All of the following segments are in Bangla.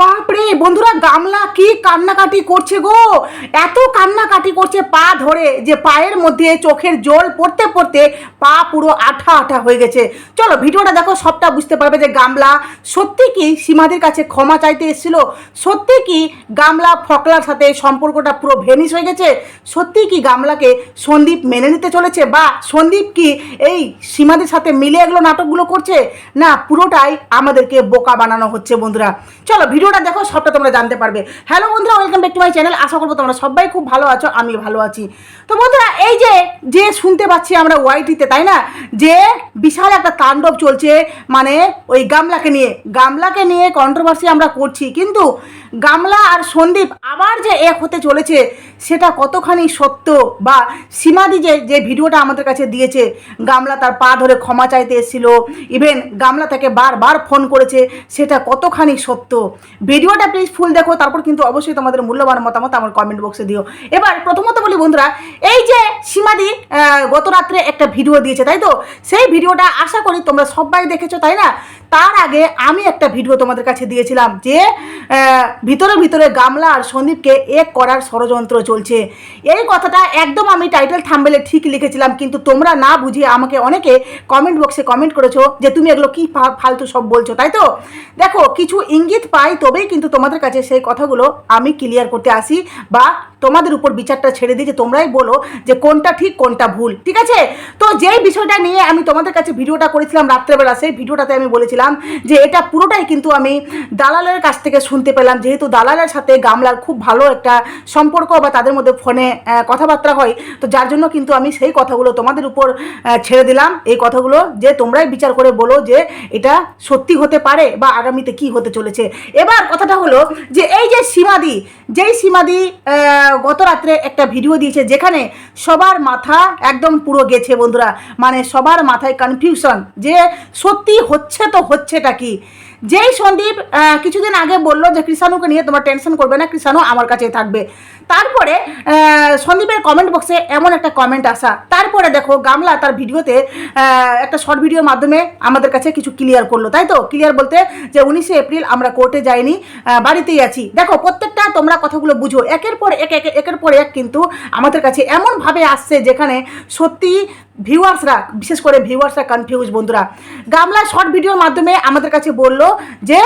বাপরে, বন্ধুরা গামলা কি কান্নাকাটি করছে গো? এত কান্নাকাটি করছে পা ধরে যে পায়ের মধ্যে চোখের জল পড়তে পড়তে পা পুরো আঠা আঠা হয়ে গেছে। চলো, ভিডিওটা দেখো, সবটা বুঝতে পারবে যে গামলা সত্যি কি সীমাদের কাছে ক্ষমা চাইতে এসেছিল? সত্যি কি গামলা ফকলার সাথে সম্পর্কটা পুরো ভেনিস হয়ে গেছে? সত্যি কি গামলাকে সন্দীপ মেনে নিতে চলেছে? বা সন্দীপ কি এই সীমাদের সাথে মিলে এগুলো নাটকগুলো করছে? না, পুরোটাই আমাদেরকে বোকা বানানো হচ্ছে, বন্ধুরা। চলো ভিডিওটা দেখো, সবটা তোমরা জানতে পারবে। হ্যালো বন্ধুরা welcome back to my channel আশা করব তোমরা সবাই খুব ভালো আছো আমি ভালো আছি। তো বন্ধুরা, এই যে যে শুনতে পাচ্ছি আমরা ওয়াইটিতে তাই না? যে বিশাল একটা তাণ্ডব চলছে মানে ওই গামলাকে নিয়ে। গামলাকে নিয়ে কন্ট্রোভার্সি আমরা করছি, কিন্তু গামলা আর সন্দীপ আবার যে এক হতে চলেছে, সেটা কতখানি সত্য বা সীমাদি যে যে ভিডিওটা আমাদের কাছে দিয়েছে, গামলা তার পা ধরে ক্ষমা চাইতে এসেছিল ইভেন গামলা তাকে বারবার ফোন করেছে, সেটা কতখানি সত্য? ভিডিওটা প্লিজ ফুল দেখো, তারপর কিন্তু অবশ্যই তোমাদের মূল্যবান মতামত আমার কমেন্ট বক্সে দিও। এবার প্রথমত বলি বন্ধুরা, এই যে সীমাদি গত রাত্রে একটা ভিডিও দিয়েছে, তাই তো? সেই ভিডিওটা আশা করি তোমরা সবাই দেখেছ, তাই না? তার আগে আমি একটা ভিডিও তোমাদের কাছে দিয়েছিলাম যে ভিতরে ভিতরে গামলা আর সন্দীপকে এক করার ষড়যন্ত্র চলছে। এই কথাটা একদম আমি টাইটেল থাম্বেলে ঠিক লিখেছিলাম, কিন্তু তোমরা না বুঝিয়ে আমাকে অনেকে কমেন্ট বক্সে কমেন্ট করেছ যে তুমি এগুলো কি ফালতু সব বলছো, তাই তো? দেখো, কিছু ইঙ্গিত পাই, তবেই কিন্তু তোমাদের কাছে সেই কথাগুলো আমি ক্লিয়ার করতে আসি বা তোমাদের উপর বিচারটা ছেড়ে দিয়ে যে তোমরাই বলো যে কোনটা ঠিক, কোনটা ভুল, ঠিক আছে? তো যেই বিষয়টা নিয়ে আমি তোমাদের কাছে ভিডিওটা করেছিলাম রাত্রেবেলা, সেই ভিডিওটাতে আমি বলেছিলাম যে এটা পুরোটাই কিন্তু আমি দালালের কাছ থেকে শুনতে পেলাম যেহেতু দালালের সাথে গামলার খুব ভালো একটা সম্পর্ক বা তাদের মধ্যে ফোনে কথাবার্তা হয়, তো যার জন্য কিন্তু আমি সেই কথাগুলো তোমাদের উপর ছেড়ে দিলাম। এই কথাগুলো যে তোমরাই বিচার করে বলো যে এটা সত্যি হতে পারে বা আগামীতে কি হতে চলেছে। এবার কথাটা হলো যে এই যে সীমাদি, যেই সীমাদি গত রাত্রে একটা ভিডিও দিয়েছে যেখানে সবার মাথা একদম পুরো গেছে বন্ধুরা। মানে সবার মাথায় কনফিউশন যে সত্যি হচ্ছে তো হচ্ছেটা কি? যেই সন্দীপ কিছুদিন আগে বলল যে, কৃষাণুকে নিয়ে তোমার টেনশন করবে না, কৃষাণু আমার কাছেই থাকবে। তারপরে সন্দীপের কমেন্ট বক্সে এমন একটা কমেন্ট আসা। তারপরে দেখো, গামলা তার ভিডিওতে একটা শর্ট ভিডিওর মাধ্যমে আমাদের কাছে কিছু ক্লিয়ার করল, তাই তো? ক্লিয়ার বলতে যে উনিশে এপ্রিল আমরা কোর্টে যাইনি বাড়িতেই আছি। দেখো, প্রত্যেকটা তোমরা কথাগুলো বুঝো, একের পর এক, এক- একের পর এক কিন্তু আমাদের কাছে এমনভাবে আসছে যেখানে সত্যি ভিউয়ার্সরা বিশেষ করে ভিউয়ার্সরা কনফিউজ বন্ধুরা, গামলা শর্ট ভিডিওর মাধ্যমে আমাদের কাছে বলল যে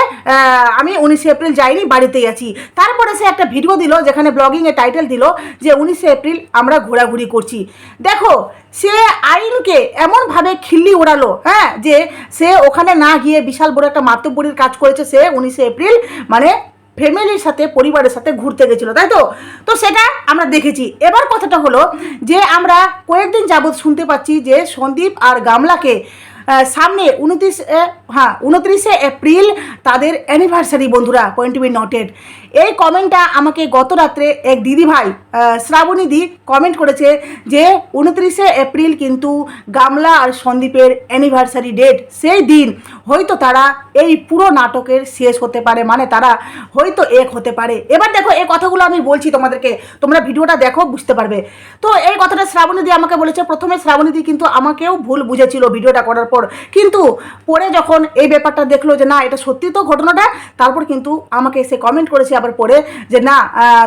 আমি উনিশে এপ্রিল যাইনি, বাড়িতেই আছি। তারপরে সে একটা ভিডিও দিল যেখানে ব্লগিংয়ে টাইটেল দিল যে উনিশে এপ্রিল আমরা ঘোরাঘুরি করছি। দেখো, সে আইনকে এমনভাবে খিল্লি ওড়ালো হ্যাঁ যে সে ওখানে না গিয়ে বিশাল বড় একটা মাতব্বরির কাজ করেছে, সে উনিশে এপ্রিল মানে ফ্যামিলির সাথে, পরিবারের সাথে ঘুরতে গেছিল, তাই তো? তো সেটা আমরা দেখেছি। এবার কথাটা হলো যে আমরা কয়েকদিন যাবৎ শুনতে পাচ্ছি যে সন্দীপ আর গামলাকে সামনে উনত্রিশ হ্যাঁ উনত্রিশে এপ্রিল তাদের অ্যানিভার্সারি বন্ধুরা পয়েন্ট বি নটেড এই কমেন্টটা আমাকে গত রাত্রে এক দিদি ভাই শ্রাবণী দি কমেন্ট করেছে যে উনত্রিশে এপ্রিল কিন্তু গামলা আর সন্দীপের অ্যানিভার্সারি ডেট সেই দিন হয়তো তারা এই পুরো নাটকের শেষ হতে পারে মানে তারা হয়তো এক হতে পারে। এবার দেখো, এই কথাগুলো আমি বলছি তোমাদেরকে, তোমরা ভিডিওটা দেখো, বুঝতে পারবে। তো এই কথাটা শ্রাবণীদি আমাকে বলেছে, প্রথমে শ্রাবণীদি কিন্তু আমাকেও ভুল বুঝেছিল ভিডিওটা করার পর। কিন্তু পরে যখন এই ব্যাপারটা দেখল যে না, এটা সত্যি তো ঘটনাটা, তারপর কিন্তু আমাকে এসে কমেন্ট করেছে আবার পড়ে যে না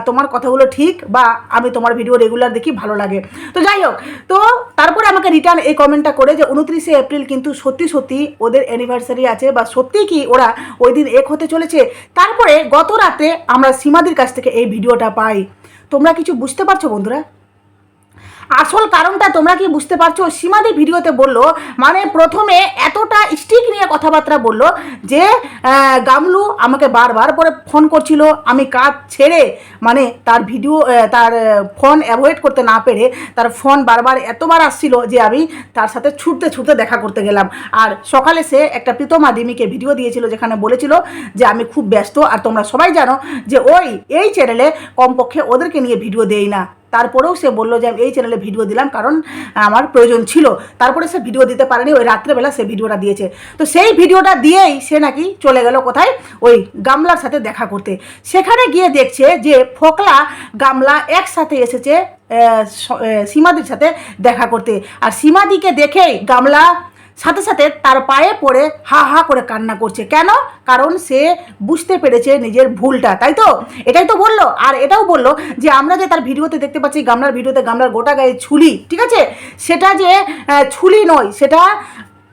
তোমার কথাগুলো ঠিক বা আমি তোমার ভিডিও রেগুলার দেখি, ভালো লাগে। তো যাই হোক, তো তারপরে আমাকে রিটার্ন এই কমেন্টটা করে যে, উনত্রিশে এপ্রিল কিন্তু সত্যি সত্যি ওদের অ্যানিভার্সারি আছে বা সত্যি কি ওরা ওই দিন এক হতে চলেছে। তারপরে গত রাতে আমরা সীমাদির কাছ থেকে এই ভিডিওটা পাই। তোমরা কিছু বুঝতে পারছ বন্ধুরা? আসল কারণটা তোমরা কি বুঝতে পারছ? সীমাদি ভিডিওতে বলল মানে প্রথমে এতটা স্টিক নিয়ে কথাবার্তা বলল যে গামলু আমাকে বারবার করে ফোন করছিল, আমি কাজ ছেড়ে মানে তার ভিডিও তার ফোন অ্যাভয়েড করতে না পেরে তার ফোন বারবার এতবার আসছিল যে আমি তার সাথে ছুটতে ছুটতে দেখা করতে গেলাম। আর সকালে সে একটা প্রীতমা দিমিকে ভিডিও দিয়েছিল যেখানে বলেছিল যে, আমি খুব ব্যস্ত। আর তোমরা সবাই জানো যে, ওই, এই চ্যানেলে কমপক্ষে ওদেরকে নিয়ে ভিডিও দেই না। তারপরেও সে বলল যে, আমি এই চ্যানেলে ভিডিও দিলাম কারণ আমার প্রয়োজন ছিল। তারপরে সে ভিডিও দিতে পারেনি, ওই রাত্রেবেলা সে ভিডিওটা দিয়েছে। তো সেই ভিডিওটা দিয়েই সে নাকি চলে গেল কোথায়? ওই গামলার সাথে দেখা করতে। সেখানে গিয়ে দেখছে যে, ফোকলা গামলা একসাথে এসেছে সীমাদির সাথে দেখা করতে। আর সীমাদিকে দেখেই গামলা সাথে সাথে তার পায়ে পড়ে হা হা করে কান্না করছে। কেন? কারণ সে বুঝতে পেরেছে নিজের ভুলটা, তাই তো? এটাই তো বলল। আর এটাও বলল যে আমরা যে তার ভিডিওতে দেখতে পাচ্ছি গামলার ভিডিওতে গামলার গোটা গায়ে ছুলি ঠিক আছে? সেটা যে ছুলি নয়, সেটা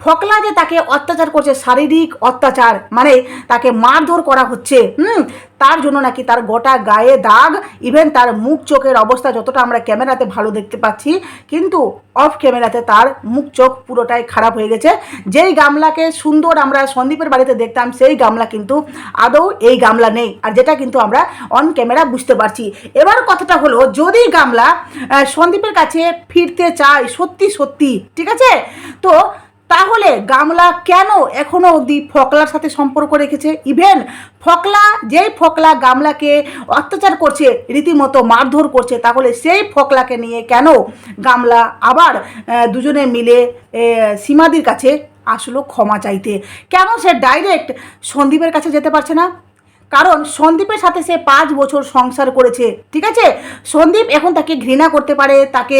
ফকলা যে তাকে অত্যাচার করছে, শারীরিক অত্যাচার মানে তাকে মারধর করা হচ্ছে, হুম? তার জন্য নাকি তার গোটা গায়ে দাগ ইভেন তার মুখ চোখের অবস্থা যতটা আমরা ক্যামেরাতে ভালো দেখতে পাচ্ছি, কিন্তু অফ ক্যামেরাতে তার মুখ চোখ পুরোটাই খারাপ হয়ে গেছে। যেই গামলাকে সুন্দর আমরা সন্দীপের বাড়িতে দেখতাম, সেই গামলা কিন্তু আদৌ এই গামলা নেই, আর যেটা কিন্তু আমরা অন ক্যামেরা বুঝতে পারছি। এবার কথাটা হলো, যদি গামলা সন্দীপের কাছে ফিরতে চায়, সত্যি সত্যি, ঠিক আছে? তো তাহলে গামলা কেন এখনও অবধি ফকলার সাথে সম্পর্ক রেখেছে? ইভেন ফকলা, যেই ফকলা গামলাকে অত্যাচার করছে, রীতিমতো মারধর করছে, তাহলে সেই ফকলাকে নিয়ে কেন গামলা আবার দুজনে মিলে সীমাদির কাছে আসলো ক্ষমা চাইতে? কেন সে ডাইরেক্ট সন্দীপের কাছে যেতে পারছে না? কারণ সন্দীপের সাথে সে পাঁচ বছর সংসার করেছে, ঠিক আছে? সন্দীপ এখন তাকে ঘৃণা করতে পারে, তাকে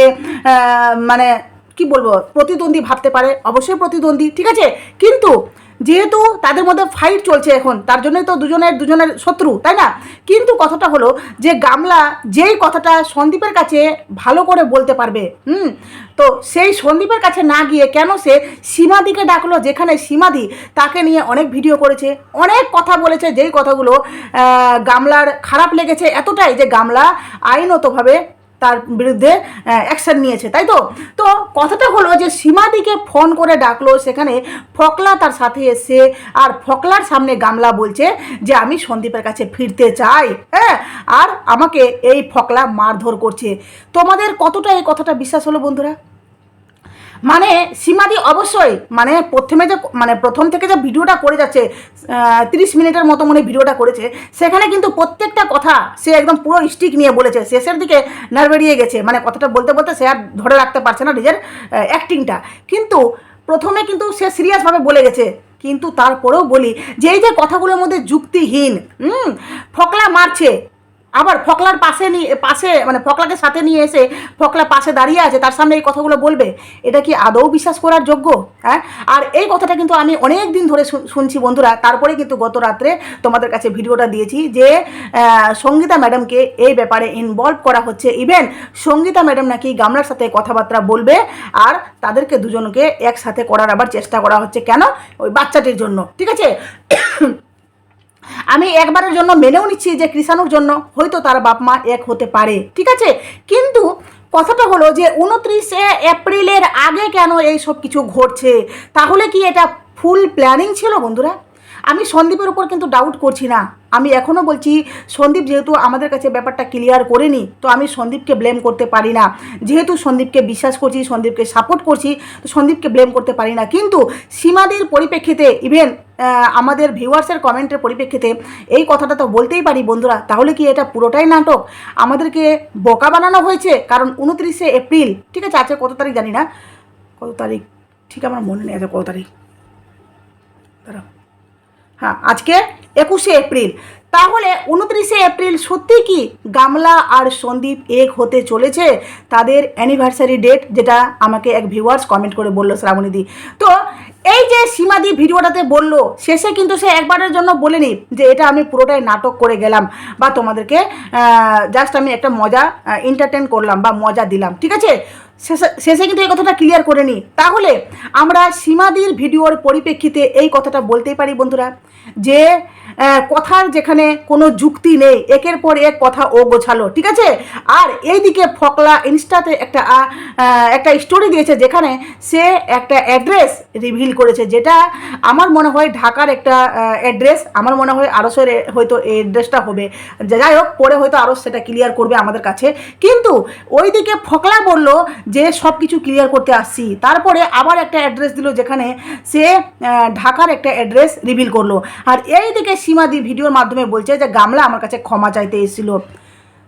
মানে কি বলব, প্রতিদ্বন্দ্বী ভাবতে পারে, অবশ্যই প্রতিদ্বন্দ্বী, ঠিক আছে? কিন্তু যেহেতু তাদের মধ্যে ফাইট চলছে এখন, তার জন্যই তো দুজনের দুজনের শত্রু, তাই না? কিন্তু কথাটা হলো যে গামলা যেই কথাটা সন্দীপের কাছে ভালো করে বলতে পারবে, হুম? তো সেই সন্দীপের কাছে না গিয়ে কেন সে সীমাদিকে ডাকলো, যেখানে সীমাদি তাকে নিয়ে অনেক ভিডিও করেছে, অনেক কথা বলেছে, যেই কথাগুলো গামলার খারাপ লেগেছে এতটাই যে গামলা আইনতভাবে তার বিরুদ্ধে অ্যাকশন নিয়েছে, তাই তো? তো কথাটা হলো যে সীমাদিকে ফোন করে ডাকলো, সেখানে ফকলা তার সাথে এসে আর ফকলার সামনে গামলা বলছে যে, আমি সন্দীপের কাছে ফিরতে চাই। হ্যাঁ আর আমাকে এই ফকলা মারধর করছে। তোমাদের কতটা এই কথাটা বিশ্বাস হলো বন্ধুরা? মানে সীমাদি অবশ্যই মানে প্রথমে যে মানে প্রথম থেকে যে ভিডিওটা করে যাচ্ছে তিরিশ মিনিটের মতো মনে ভিডিওটা করেছে, সেখানে কিন্তু প্রত্যেকটা কথা সে একদম পুরো স্টিক নিয়ে বলেছে, শেষের দিকে নার বেরিয়ে গেছে মানে কথাটা বলতে বলতে সে আর ধরে রাখতে পারছে না নিজের অ্যাক্টিংটা কিন্তু প্রথমে কিন্তু সে সিরিয়াসভাবে বলে গেছে, কিন্তু তারপরেও বলি, যে এই যে কথাগুলোর মধ্যে যুক্তিহীন, হুম, ফকলা মারছে আবার ফকলার পাশে নিয়ে পাশে মানে ফকলাকে সাথে নিয়ে এসে ফকলা পাশে দাঁড়িয়ে আছে, তার সামনে এই কথাগুলো বলবে। এটা কি আদৌ বিশ্বাস করার যোগ্য? হ্যাঁ? আর এই কথাটা কিন্তু আমি অনেক দিন ধরে শুন- শুনছি বন্ধুরা, তারপরে কিন্তু গত রাত্রে তোমাদের কাছে ভিডিওটা দিয়েছি যে সঙ্গীতা ম্যাডামকে এই ব্যাপারে ইনভলভ করা হচ্ছে। ইভেন সঙ্গীতা ম্যাডাম নাকি গামলার সাথে কথাবার্তা বলবে, আর তাদেরকে দুজনকে একসাথে করার আবার চেষ্টা করা হচ্ছে। কেন? ওই বাচ্চাটির জন্য। ঠিক আছে? আমি একবারের জন্য মেনেও নিচ্ছি যে কৃষাণুর জন্য, হয়তো তার বাপ মা এক হতে পারে, ঠিক আছে? কিন্তু কথাটা হলো যে উনত্রিশে এপ্রিলের আগে কেন এই সব কিছু ঘটছে? তাহলে কি এটা ফুল প্ল্যানিং ছিল বন্ধুরা? আমি সন্দীপের উপর কিন্তু ডাউট করছি না। আমি এখনও বলছি, সন্দীপ যেহেতু আমাদের কাছে ব্যাপারটা ক্লিয়ার করেনি, তো আমি সন্দীপকে ব্লেম করতে পারি না। যেহেতু সন্দীপকে বিশ্বাস করছি, সন্দীপকে সাপোর্ট করছি, তো সন্দীপকে ব্লেম করতে পারি না। কিন্তু সীমাদির পরিপ্রেক্ষিতে ইভেন আমাদের ভিউয়ার্সের কমেন্টের পরিপ্রেক্ষিতে, এই কথাটা তো বলতেই পারি বন্ধুরা। তাহলে কি এটা পুরোটাই নাটক? আমাদেরকে বোকা বানানো হয়েছে, কারণ উনত্রিশে এপ্রিল, ঠিক আছে, আজকে কত তারিখ জানি না। কত তারিখ? ঠিক আমার মনে নেই আছে কত তারিখ? হ্যাঁ আজকে একুশে এপ্রিল। তাহলে উনত্রিশে এপ্রিল সত্যি কি গামলা আর সন্দীপ এক হতে চলেছে? তাদের অ্যানিভার্সারি ডেট যেটা আমাকে এক ভিউয়ার্স কমেন্ট করে বলল শ্রাবণীদি তো এই যে সীমাদি ভিডিওটাতে বলল, শেষে কিন্তু সে একবারের জন্য বলেনি যে এটা আমি পুরোটাই নাটক করে গেলাম বা তোমাদেরকে জাস্ট আমি একটা মজা এন্টারটেন করলাম বা মজা দিলাম, ঠিক আছে? শেষে কিন্তু এই কথাটা ক্লিয়ার করে নিই তাহলে আমরা সীমাদির ভিডিওর পরিপ্রেক্ষিতে এই কথাটা বলতেই পারি বন্ধুরা, যে কথার যেখানে কোনো যুক্তি নেই, একের পর এক কথা ও গোছালো ঠিক আছে? আর এইদিকে ফকলা ইনস্টাতে একটা একটা স্টোরি দিয়েছে যেখানে সে একটা অ্যাড্রেস রিভিল করেছে, যেটা আমার মনে হয় ঢাকার একটা অ্যাড্রেস আমার মনে হয় আরসের হয়তো এই অ্যাড্রেসটা হবে। যাই হোক, পরে হয়তো আরও সেটা ক্লিয়ার করবে আমাদের কাছে। কিন্তু ওইদিকে ফকলা বলল যে সব কিছু ক্লিয়ার করতে আসছি। তারপরে আবার একটা অ্যাড্রেস দিল যেখানে সে ঢাকার একটা অ্যাড্রেস রিভিল করল। আর এইদিকে সীমাদি ভিডিওর মাধ্যমে বলছে যে, গামলা আমার কাছে ক্ষমা চাইতে এসেছিল।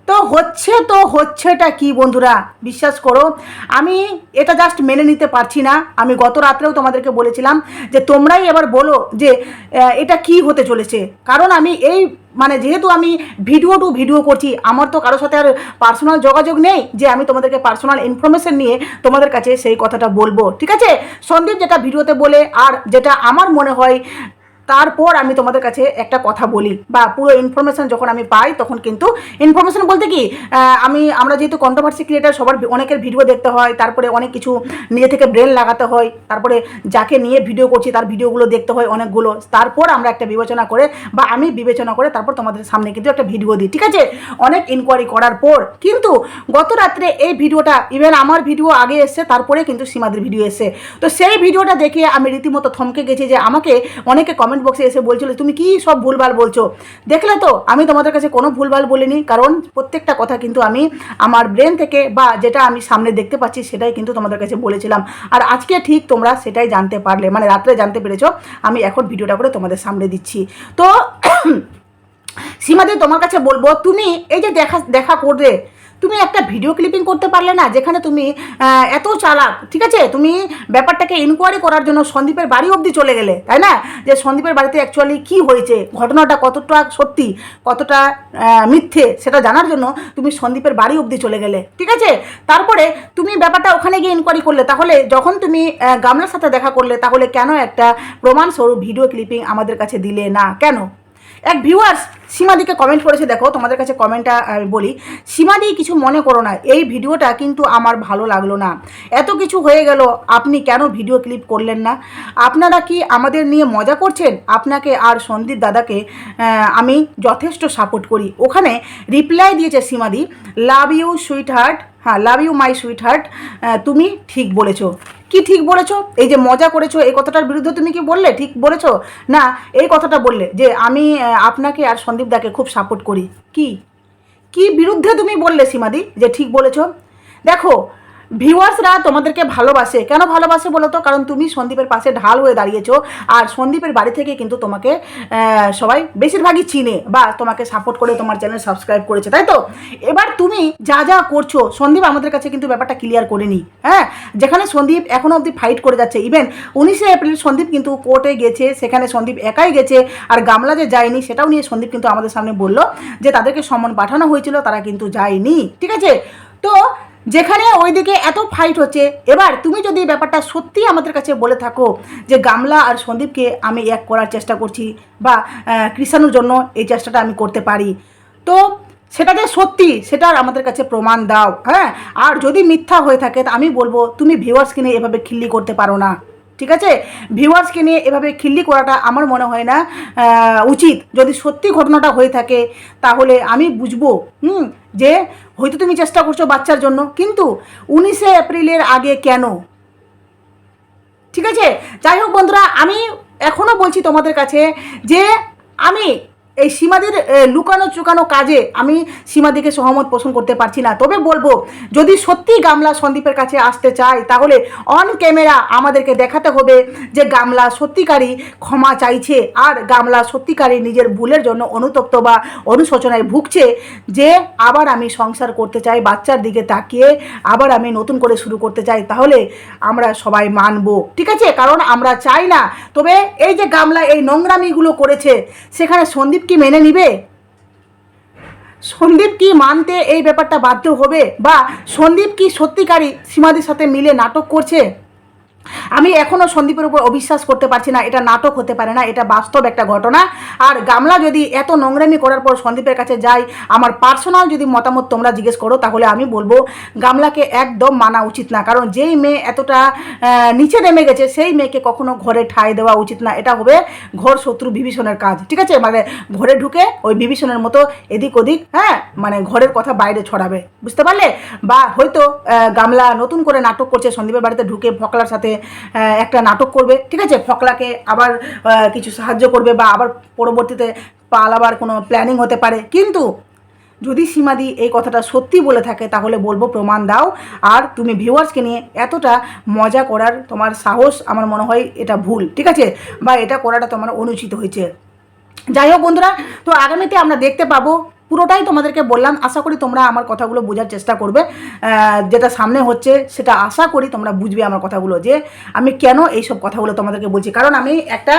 তো হচ্ছে তো হচ্ছেটা কি বন্ধুরা? বিশ্বাস করো, আমি এটা জাস্ট মেনে নিতে পারছি না। আমি গত রাত্রেও তোমাদেরকে বলেছিলাম যে, তোমরাই এবার বলো যে এটা কি হতে চলেছে? কারণ আমি এই মানে যেহেতু আমি ভিডিও টু ভিডিও করছি, আমার তো কারোর সাথে আর পার্সোনাল যোগাযোগ নেই যে, আমি তোমাদেরকে পার্সোনাল ইনফরমেশন নিয়ে তোমাদের কাছে সেই কথাটা বলব। ঠিক আছে? সন্দীপ যেটা ভিডিওতে বলে, আর যেটা আমার মনে হয় তারপর আমি তোমাদের কাছে একটা কথা বলি বা পুরো ইনফরমেশন যখন আমি পাই, তখন কিন্তু ইনফরমেশন বলতে কি আমি, আমরা যেহেতু কন্ট্রোভার্সি ক্রিয়েটার সবার অনেকের ভিডিও দেখতে হয়, তারপরে অনেক কিছু নিজে থেকে ব্রেন লাগাতে হয়, তারপরে যাকে নিয়ে ভিডিও করছি, তার ভিডিওগুলো দেখতে হয় অনেকগুলো। তারপর আমরা একটা বিবেচনা করে বা আমি বিবেচনা করে তারপর তোমাদের সামনে কিন্তু একটা ভিডিও দিই, ঠিক আছে? অনেক ইনকোয়ারি করার পর কিন্তু গত রাত্রে এই ভিডিওটা ইভেন আমার ভিডিও আগে এসছে, তারপরে কিন্তু সীমাদের ভিডিও এসছে। তো সেই ভিডিওটা দেখে আমি রীতিমতো থমকে গেছি যে আমাকে অনেকে কমেন্ট বক্সে এসে বলছিল, তুমি কি সব ভুলভাল বলছো? দেখলে তো, আমি তোমাদের কাছে কোনো ভুলভাল বলিনি, কারণ প্রত্যেকটা কথা কিন্তু আমি আমার ব্রেন থেকে বা যেটা আমি সামনে দেখতে পাচ্ছি সেটাই কিন্তু তোমাদের কাছে বলেছিলাম। আর আজকে ঠিক তোমরা সেটাই জানতে পারলে মানে রাত্রে জানতে পেরেছ, আমি এখন ভিডিওটা করে তোমাদের সামনে দিচ্ছি। তো সীমাদি তোমার কাছে বলব, তুমি এই যে দেখা দেখা করবে তুমি একটা ভিডিও ক্লিপিং করতে পারলে না, যেখানে তুমি এত চালাক, ঠিক আছে? তুমি ব্যাপারটাকে ইনকোয়ারি করার জন্য সন্দীপের বাড়ি অবধি চলে গেলে, তাই না? যে সন্দীপের বাড়িতে অ্যাকচুয়ালি কি হয়েছে, ঘটনাটা কতটা সত্যি, কতটা মিথ্যে, সেটা জানার জন্য তুমি সন্দীপের বাড়ি অবধি চলে গেলে, ঠিক আছে? তারপরে তুমি ব্যাপারটা ওখানে গিয়ে ইনকোয়ারি করলে, তাহলে যখন তুমি গামলার সাথে দেখা করলে, তাহলে কেন একটা প্রমাণস্বরূপ ভিডিও ক্লিপিং আমাদের কাছে দিলে না? কেন? এক ভিউয়ার্স সীমাদিকে কমেন্ট করেছে, দেখো, তোমাদের কাছে কমেন্টটা আমি বলি, সীমাদি কিছু মনে করো না, এই ভিডিওটা কিন্তু আমার ভালো লাগল না। এত কিছু হয়ে গেল, আপনি কেন ভিডিও ক্লিপ করলেন না? আপনারা কি আমাদের নিয়ে মজা করছেন? আপনাকে আর সন্দীপ দাদাকে আমি যথেষ্ট সাপোর্ট করি। ওখানে রিপ্লাই দিয়েছে সীমাদি লাভ ইউ সুইট হার্ট হ্যাঁ love you my sweetheart তুমি ঠিক বলেছ। কি ঠিক বলেছ? এই যে মজা করেছ, এই কথাটার বিরুদ্ধে তুমি কি বললে? ঠিক বলেছ? না, এই কথাটা বললে যে আমি আপনাকে আর সন্দীপ দাকে খুব সাপোর্ট করি। কি? কি বিরুদ্ধে তুমি বললে, সীমাদি, যে ঠিক বলেছ? দেখো ভিউয়ার্সরা তোমাদেরকে ভালোবাসে। কেন ভালোবাসে বলো তো? কারণ তুমি সন্দীপের পাশে ঢাল হয়ে দাঁড়িয়েছো। আর সন্দীপের বাড়ি থেকে কিন্তু তোমাকে সবাই বেশিরভাগই চিনে বা তোমাকে সাপোর্ট করে তোমার চ্যানেল সাবস্ক্রাইব করেছে, তাই তো? এবার তুমি যা যা করছ, সন্দীপ আমাদের কাছে কিন্তু ব্যাপারটা ক্লিয়ার করেনি হ্যাঁ? যেখানে সন্দীপ এখনও অবধি ফাইট করে যাচ্ছে ইভেন উনিশে এপ্রিল সন্দীপ কিন্তু কোর্টে গেছে, সেখানে সন্দীপ একাই গেছে, আর গামলা যে যায়নি, সেটাও নিয়ে সন্দীপ কিন্তু আমাদের সামনে বলল যে তাদেরকে সম্মান পাঠানো হয়েছিল, তারা কিন্তু যায়নি, ঠিক আছে? তো যেখানে ওইদিকে এত ফাইট হচ্ছে। এবার তুমি যদি ব্যাপারটা সত্যি আমাদের কাছে বলে থাকো যে গামলা আর সন্দীপকে আমি এক করার চেষ্টা করছি বা কৃষাণুর জন্য এই চেষ্টাটা আমি করতে পারি। তো সেটা যে সত্যি সেটার আমাদের কাছে প্রমাণ দাও হ্যাঁ? আর যদি মিথ্যা হয়ে থাকে, তা আমি বলব, তুমি ভিউয়ার্সকে কিনে এভাবে খিল্লি করতে পারো না। ঠিক আছে? ভিউয়ার্সকে নিয়ে এভাবে খিল্লি করাটা আমার মনে হয় না উচিত। যদি সত্যি ঘটনাটা হয়ে থাকে, তাহলে আমি বুঝব, হুম, যে হয়তো তুমি চেষ্টা করছ বাচ্চার জন্য, কিন্তু উনিশে এপ্রিলের আগে কেন? ঠিক আছে? যাই হোক বন্ধুরা, আমি এখনও বলছি তোমাদের কাছে যে আমি এই সীমাদের লুকানো, চুকানো কাজে আমি সীমাদিকে সহমত পোষণ করতে পারছি না। তবে বলব, যদি সত্যি গামলা সন্দীপের কাছে আসতে চায়, তাহলে অন ক্যামেরা আমাদেরকে দেখাতে হবে যে গামলা সত্যিকারই ক্ষমা চাইছে আর গামলা সত্যিকারই নিজের ভুলের জন্য অনুতপ্ত বা অনুশোচনায় ভুগছে যে আবার আমি সংসার করতে চাই, বাচ্চার দিকে তাকিয়ে আবার আমি নতুন করে শুরু করতে চাই, তাহলে আমরা সবাই মানবো। ঠিক আছে? কারণ আমরা চাই না। তবে এই যে গামলা এই নোংরামিগুলো করেছে, সেখানে সন্দীপ কি মেনে নিবে? সন্দীপ কি মানতে এই ব্যাপারটা বাধ্য হবে? বা সন্দীপ কি সত্যিকারই সীমাদের সাথে মিলে নাটক করছে? আমি এখনও সন্দীপের উপর অবিশ্বাস করতে পারছি না, এটা নাটক হতে পারে না, এটা বাস্তব একটা ঘটনা। আর গামলা যদি এত নোংরামি করার পর সন্দীপের কাছে যাই আমার পার্সোনাল যদি মতামত তোমরা জিজ্ঞেস করো, তাহলে আমি বলব, গামলাকে একদম মানা উচিত না। কারণ যেই মেয়ে এতটা নিচে নেমে গেছে, সেই মেয়েকে কখনো ঘরে ঠাঁই দেওয়া উচিত না। এটা হবে ঘর শত্রু বিভীষণের কাজ, ঠিক আছে? মানে ঘরে ঢুকে ওই বিভীষণের মতো এদিক ওদিক হ্যাঁ? মানে ঘরের কথা বাইরে ছড়াবে, বুঝতে পারলে? বা হয়তো গামলা নতুন করে নাটক করছে, সন্দীপের বাড়িতে ঢুকে ফকলার সাথে একটা নাটক করবে, ঠিক আছে? ফকলাকে আবার কিছু সাহায্য করবে বা আবার পরবর্তীতে পালাবার কোনো প্ল্যানিং হতে পারে। কিন্তু যদি সীমাদি এই কথাটা সত্যি বলে থাকে, তাহলে বলব প্রমাণ দাও। আর তুমি ভিউয়ার্সকে নিয়ে এতটা মজা করার তোমার সাহস, আমার মনে হয় এটা ভুল, ঠিক আছে? বা এটা করাটা তোমার অনুচিত হয়েছে। যাই হোক বন্ধুরা, তো আগামীতে আমরা দেখতে পাবো পুরোটাই তোমাদেরকে বললাম। আশা করি তোমরা আমার কথাগুলো বোঝার চেষ্টা করবে। যেটা সামনে হচ্ছে, সেটা আশা করি তোমরা বুঝবে আমার কথাগুলো যে আমি কেন এইসব কথাগুলো তোমাদেরকে বলছি। কারণ আমি একটা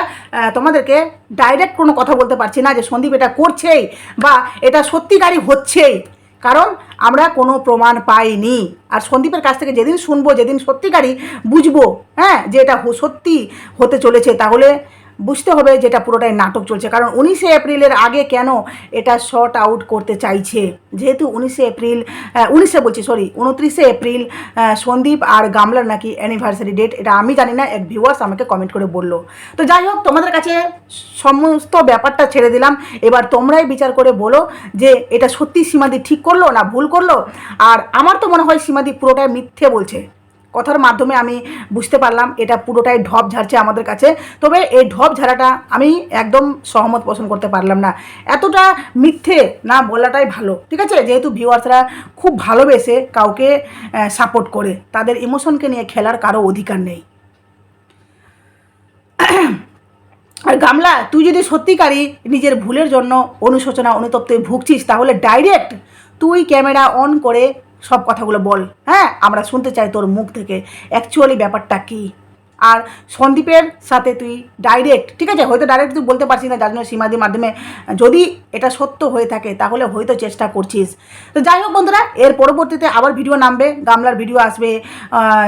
তোমাদেরকে ডাইরেক্ট কোনো কথা বলতে পারছি না যে সন্দীপ এটা করছেই বা এটা সত্যিকারই হচ্ছেই। কারণ আমরা কোনো প্রমাণ পাইনি। আর সন্দীপের কাছ থেকে যেদিন শুনব, যেদিন সত্যিকারই বুঝব হ্যাঁ যে এটা সত্যি হতে চলেছে, তাহলে বুঝতে হবে যেটা পুরোটাই নাটক চলছে। কারণ উনিশে এপ্রিলের আগে কেন এটা শর্ট আউট করতে চাইছে? যেহেতু উনিশে এপ্রিল উনিশে বলছি সরি উনত্রিশে এপ্রিল সন্দীপ আর গামলার নাকি অ্যানিভার্সারি ডেট এটা আমি জানি না, এক ভিউয়ার্স আমাকে কমেন্ট করে বলল। তো যাই হোক, তোমাদের কাছে সমস্ত ব্যাপারটা ছেড়ে দিলাম। এবার তোমরাই বিচার করে বলো যে এটা সত্যি সীমাদি ঠিক করল না ভুল করল? আর আমার তো মনে হয় সীমাদি পুরোটাই মিথ্যে বলছে। কথার মাধ্যমে আমি বুঝতে পারলাম, এটা পুরোটাই ঢপ ঝাড়ছে আমাদের কাছে। তবে এই ঢপ ঝাড়াটা আমি একদম সহমত পোষণ করতে পারলাম না। এতটা মিথ্যে না বলাটাই ভালো, ঠিক আছে? যেহেতু ভিউয়ার্সরা খুব ভালোবেসে কাউকে সাপোর্ট করে, তাদের ইমোশনকে নিয়ে খেলার কারও অধিকার নেই। আর গামলা, তুই যদি সত্যিকারই নিজের ভুলের জন্য অনুশোচনা অনুতপ্তে ভুগছিস, তাহলে ডাইরেক্ট তুই ক্যামেরা অন করে সব কথাগুলো বল। হ্যাঁ? আমরা শুনতে চাই তোর মুখ থেকে। অ্যাকচুয়ালি ব্যাপারটা কী? আর সন্দীপের সাথে তুই ডাইরেক্ট ঠিক আছে? হয়তো ডাইরেক্ট তুই বলতে পারছিস না, যার জন্য সীমাদির মাধ্যমে যদি এটা সত্য হয়ে থাকে, তাহলে হয়তো চেষ্টা করছিস। তো যাই হোক বন্ধুরা, এর পরবর্তীতে আবার ভিডিও নামবে, গামলার ভিডিও আসবে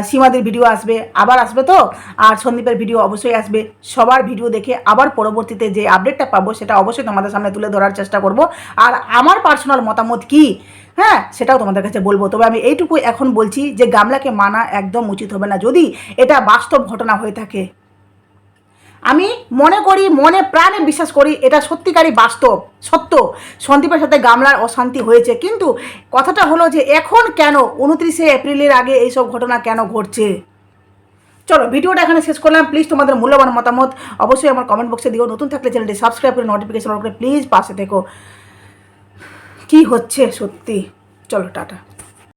সীমাদির ভিডিও আসবে, আবার আসবে তো? আর সন্দীপের ভিডিও অবশ্যই আসবে। সবার ভিডিও দেখে আবার পরবর্তীতে যে আপডেটটা পাবো, সেটা অবশ্যই তোমাদের সামনে তুলে ধরার চেষ্টা করব। আর আমার পার্সোনাল মতামত কি? হ্যাঁ সেটাও তোমাদের কাছে বলব। তবে আমি এইটুকু এখন বলছি যে গামলাকে মানা একদম উচিত হবে না। যদি এটা বাস্তব ঘটনা হয়ে থাকে। আমি মনে করি, মনে প্রাণে বিশ্বাস করি, এটা সত্যিকারই বাস্তব, সত্য। সন্দীপের সাথে গামলার অশান্তি হয়েছে। কিন্তু কথাটা হলো যে এখন কেন, উনত্রিশে এপ্রিলের আগে এইসব ঘটনা কেন ঘটছে? চলো, ভিডিওটা এখানে শেষ করলাম। প্লিজ তোমাদের মূল্যবান মতামত অবশ্যই আমার কমেন্ট বক্সে দিও। নতুন থাকলে চ্যানেলটি সাবস্ক্রাইব করে নোটিফিকেশন অন করে প্লিজ পাশে থেকো। কি হচ্ছে সত্যি? চলো টাটা।